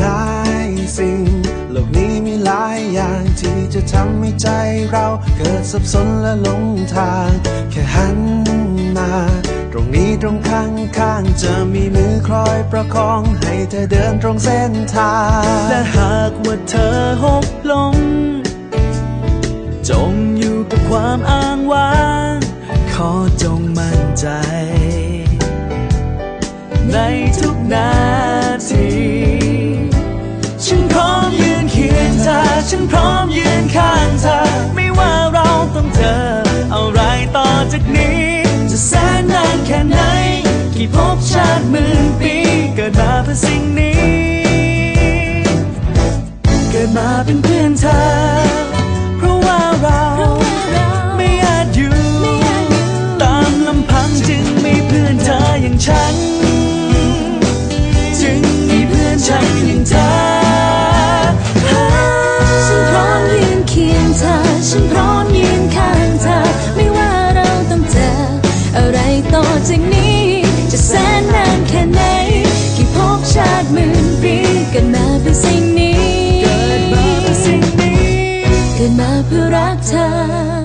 หลายสิ่ง โลกนี้มีหลายอย่างที่จะทำให้ใจเราเกิดสับสนและหลงทาง แค่หันมา ตรงนี้ตรงข้างข้างๆจะมีมือคอยประคอง ให้เธอเดินตรงเส้นทาง และหากว่าเธอหกลง จงอยู่กับความอ้างว้าง ขอจงมั่นใจ ในทุกนา ฉันพร้อมยืนข้างเธอ ไม่ว่าเราต้องเจอ อะไรต่อจากนี้ จะแสนนานแค่ไหน กี่ภพชาติหมื่นปี เกิดมาเพื่อสิ่งนี้ พร้อมยืนข้างเธอ ไม่ว่าเราต้องเจอ อะไรต่อจากนี้ จะแสนนานแค่ไหน กี่ภพชาติหมื่นปีเกิดมาเพื่อสิ่งนี้ เกิดมาเพื่อสิ่งนี้เกิดมาเพื่อรักเธอ